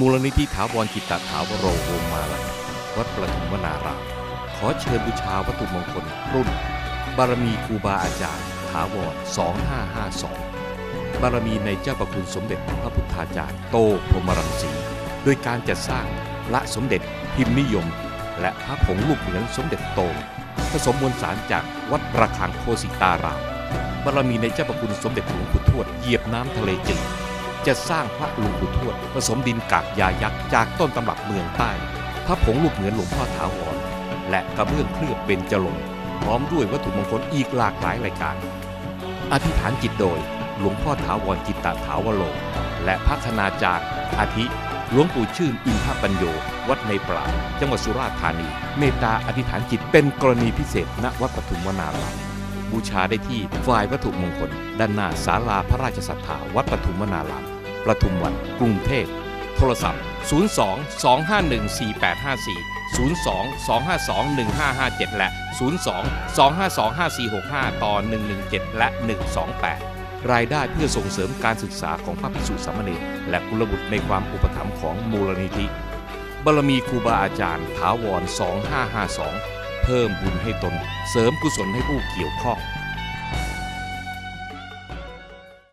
มูลนิธิถาวรจิตตถาวโรโฮมาลัยวัดประทุมวนารามขอเชิญบูชาวัตถุมงคลรุ่น บารมีครูบาอาจารย์ถาวร 2552 บารมีในเจ้าประคุณสมเด็จพระพุทธาจารย์โตพรมรังสี โดยการจัดสร้างละสมเด็จพิมพ์นิยม และพระผงลูกเหมือนสมเด็จโต ผสมมวลสารจากวัดประฆังโคสิตาราม บารมีในเจ้าประคุณสมเด็จหลวงปู่ทวดเหยียบน้ำทะเลจืด จะสร้างพระหลวงปู่ทวดผสมดินกากยายักษ์จากต้นตำรับเมืองใต้ พระผงลูกเหมือนหลวงพ่อถาวร และกระเบื้องเคลือบเบญจรงค์พร้อมด้วยวัตถุมงคลอีกหลากหลายรายการ อธิษฐานจิตโดย หลวงพ่อถาวรจิตตถาวโรและพัฒนาจากอาทิหลวงปู่ชื่นอินทปัญโย วัดในปราจังหวัดสุราษฎร์ธานี เมตตาอธิษฐานจิตเป็นกรณีพิเศษณวัดปทุมวนาราม บูชาได้ที่ฝ่ายวัตถุมงคล ด้านหน้าศาลาพระราชสัทธาวัดปทุมวนารามประทุมวันกรุงเทพโทรศัพท์ 02 251 4854 02 252 1557 และ 02 252 5465 ต่อ 117 และ 128 รายได้เพื่อส่งเสริมการศึกษาของพระภิกษุสามเณรและกุลบุตรในความอุปถัมภ์ของมูลนิธิบารมีครูบาอาจารย์ถาวร 2552 พิ่มบุญให้ตน เสริมกุศลให้ผู้เกี่ยวข้อง